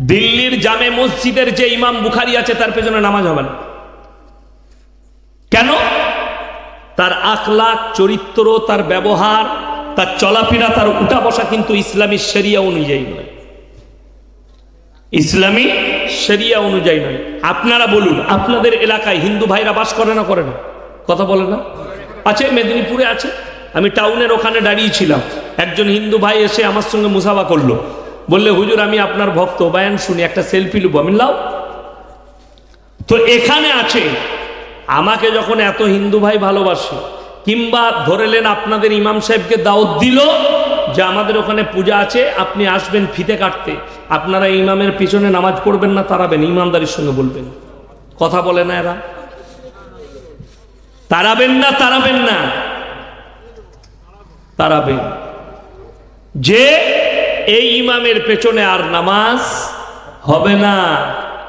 দিল্লির জামে মসজিদের যে ইমাম বুখারি আছে, তার পেছনে নামাজ হবে না। কেন? তার আখলাক, চরিত্র, তার ব্যবহার, তার চলাফেরা, তার উঠা বসা কিন্তু ইসলামী শরিয়া অনুযায়ী নয়। ইসলামী শরিয়া অনুযায়ী নয়। আপনারা বলুন, আপনাদের এলাকায় হিন্দু ভাইরা বাস করে না করে না? কথা বলে না। আছে, মেদিনীপুরে আছে। আমি টাউনের ওখানে দাঁড়িয়েছিলাম একজন হিন্দু ভাই এসে আমার সঙ্গে মুসাফা করল। বললে, হুজুর, আমি আপনার ভক্ত, বায়ান শুনি, একটা সেলফি লুবো, আমি লাও। তো এখানে আছে, আমাকে যখন এত হিন্দু ভাই ভালোবাসে, কিংবা ধরেলেন আপনাদের ইমাম সাহেবকে দাওয়াত দিল যে আমাদের ওখানে পূজা আছে, আপনি আসবেন ফিতে কাটতে। আপনারা ইমামের পিছনে নামাজ পড়বেন না, তারাবেন ইমামদারির সঙ্গে বলবেন। কথা বলে না এরা। তারাবেন না তারাবেন না। তারাবেন। যে এই ইমামের পেছনে আর নামাজ হবে না।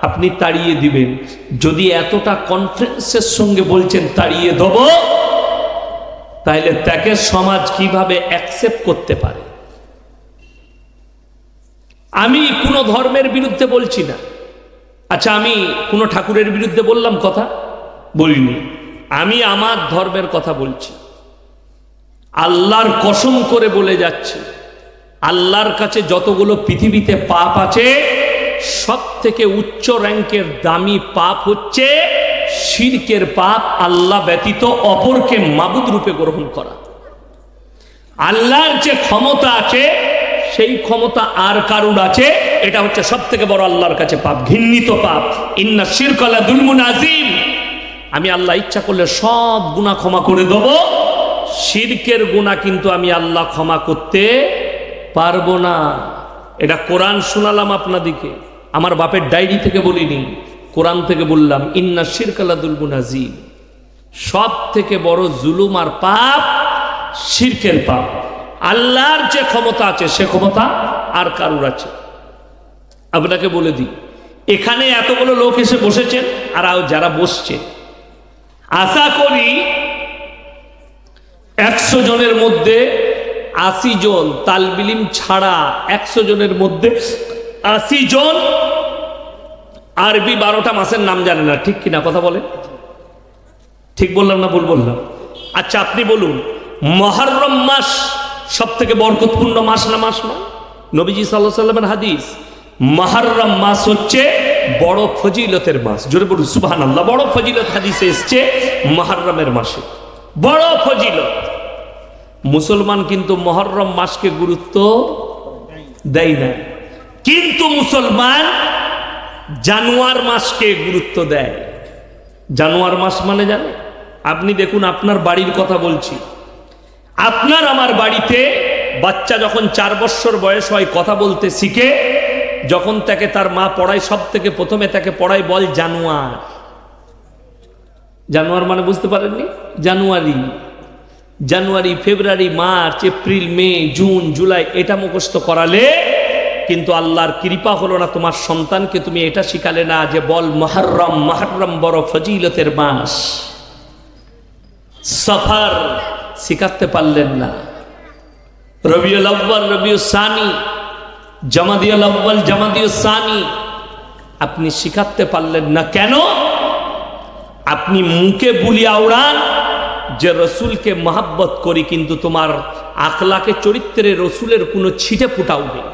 আপনি তাড়িয়ে দিবেন। যদি এতটা কনফিডেন্সের সঙ্গে বলছেন, তাড়িয়ে দেব তাহলে তাকে সমাজ কীভাবে অ্যাকসেপ্ট করতে পারে? আমি কোনো ধর্মের বিরুদ্ধে বলছি না। আচ্ছা আমি কোনো ঠাকুরের বিরুদ্ধে বললাম কথা? বলিনি। আমি আমার ধর্মের কথা বলছি। আল্লাহর কসম করে বলে যাচ্ছি। আল্লাহর কাছে যতগুলো পৃথিবীতে পাপ আছে সব থেকে উচ্চ র্যাঙ্কের দামি পাপ হচ্ছে শিরকের পাপ, আল্লাহ ব্যতীত অপরকে মাবুদ রূপে গ্রহণ করা। আল্লাহর যে ক্ষমতা আছে, সেই ক্ষমতা আর কারুর আছে, এটা হচ্ছে সব থেকে বড় আল্লাহর কাছে পাপ ঘিন্নিত পাপ। ইন্না শিরকলা দুলমুন আজিম আমি আল্লাহ ইচ্ছা করলে সব গুণা ক্ষমা করে দেব। শিরকের গুণা কিন্তু আমি আল্লাহ ক্ষমা করতে পারব না। এটা কোরআন শোনালাম আপনাদিকে। আমার বাপের ডায়েরি থেকে বলিনি। কোরআন থেকে বললাম, ইন্না শিরকালা দুলমুন সব থেকে বড় জুলুম আর পাপ শিরকের পাপ। আল্লাহর যে ক্ষমতা আছে, সে ক্ষমতা আর কারুর আছে? আপনাকে বলে দিই, এখানে এতগুলো লোক এসে বসেছেন আর যারা বসছে। আশা করি একশো জনের মধ্যে আশি জন তালবিলিম ছাড়া একশো জনের মধ্যে আশি জন আরবি বারোটা মাসের নাম জানে না, ঠিক কিনা কথা বলে? ঠিক বললাম না ভুল বললাম? আচ্ছা আপনি বলুন, মহরম মাস সব থেকে বরকতপূর্ণ মাস না মাস না নবীজি সাল্লাহ সাল্লামের হাদিস, মহরম মাস হচ্ছে বড় ফজিলতের মাস। জোরে বলুন আল্লাহ বড় ফজিলত হাদিসে এসছে মহরমের মাসে। বড় ফজিলত। মুসলমান কিন্তু মহরম মাসকে গুরুত্ব দেয় না। কিন্তু মুসলমান জানুয়ার মাসকে গুরুত্ব দেয়। জানুয়ার মাস মানে জানে? আপনি দেখুন, আপনার বাড়ির কথা বলছি। আপনার আমার বাড়িতে বাচ্চা যখন চার বছর বয়স হয়, কথা বলতে শিখে, যখন তাকে তার মা পড়ায়, সব থেকে প্রথমে তাকে পড়ায় বল জানুয়ার। জানুয়ার মানে বুঝতে পারেননি? January. January, February, March, April, May, June, July, এটা মুখস্থ করালে কিন্তু আল্লাহর কৃপা হলো না তোমার সন্তানকে তুমি এটা শিখালে না যে বল মহরম মহরম বড় ফজিলতের মাস। সফার শিখাতে পারলেন না। রবিউল আব্বাল রবিউল সানি, জামাদিউল আব্বাল জামাদিউল সানি, আপনি শিখাতে পারলেন না। কেন? আপনি মুখে বুলি আওড়ান যে রসুলকে মহাব্বত করি, কিন্তু তোমার আকলাকে চরিত্রে রসুলের কোনো ছিটে ফুটাও নেই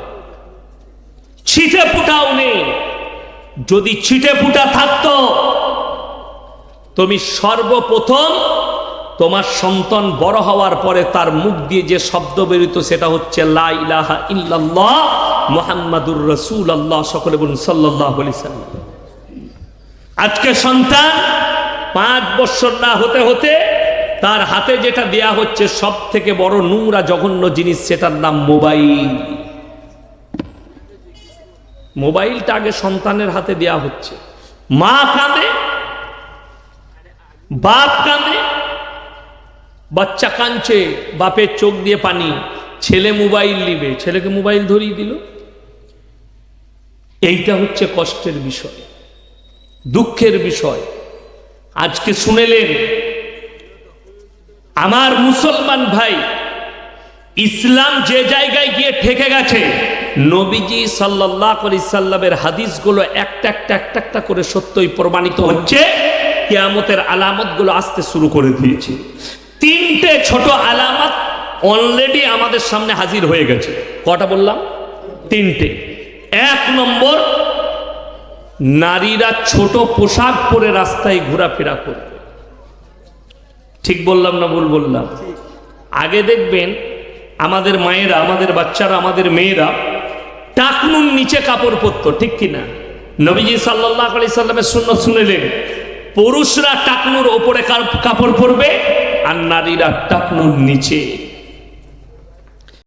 ছিটে ফুটাও নেই যদি ছিটে ফুটা থাকতো, তুমি সর্বপ্রথম তোমার সন্তান বড় হওয়ার পরে তার মুখ দিয়ে যে শব্দ বেরিত সেটা হচ্ছে ইল্লাল্লাহ মোহাম্মদুর রসুল আল্লাহ সকলে বলুন সাল্লাহ আজকে সন্তান পাঁচ বছর না হতে হতে তার হাতে যেটা দেয়া হচ্ছে সব থেকে বড় নোংরা জঘন্য জিনিস, সেটার নাম মোবাইল। মোবাইলটা আগে সন্তানের হাতে দেয়া হচ্ছে। মা কাঁদে, বাপ কাঁদে, বাচ্চা কাঁদছে, বাপের চোখ দিয়ে পানি। ছেলে মোবাইল নিবে, ছেলেকে মোবাইল ধরিয়ে দিল। এইটা হচ্ছে কষ্টের বিষয়, দুঃখের বিষয়। আজকে শুনেলেন আমার মুসলমান ভাই, ইসলাম যে জায়গায় গিয়ে ঠেকে গেছে, নবীজি সাল্লাহ আলি সাল্লামের হাদিসগুলো একটা একটা একটা একটা করে সত্যই প্রমাণিত হচ্ছে, কেয়ামতের আলামতগুলো আসতে শুরু করে দিয়েছে। তিনটে ছোট আলামত অলরেডি আমাদের সামনে হাজির হয়ে গেছে। কটা বললাম? তিনটে। এক নম্বর, নারীরা ছোট পোশাক পরে রাস্তায় ঘোরাফেরা করবে ঠিক বললাম না ভুল বললাম? আগে দেখবেন আমাদের মায়েরা, আমাদের বাচ্চারা, আমাদের মেয়েরা টাকনুন নিচে কাপড় পরতো, ঠিক কিনা? নবীজি সাল্লাহ সাল্লামের শূন্য শুনেলেন, পুরুষরা টাকনুর ওপরে কাপড় পরবে আর নারীরা টাকনুর নিচে।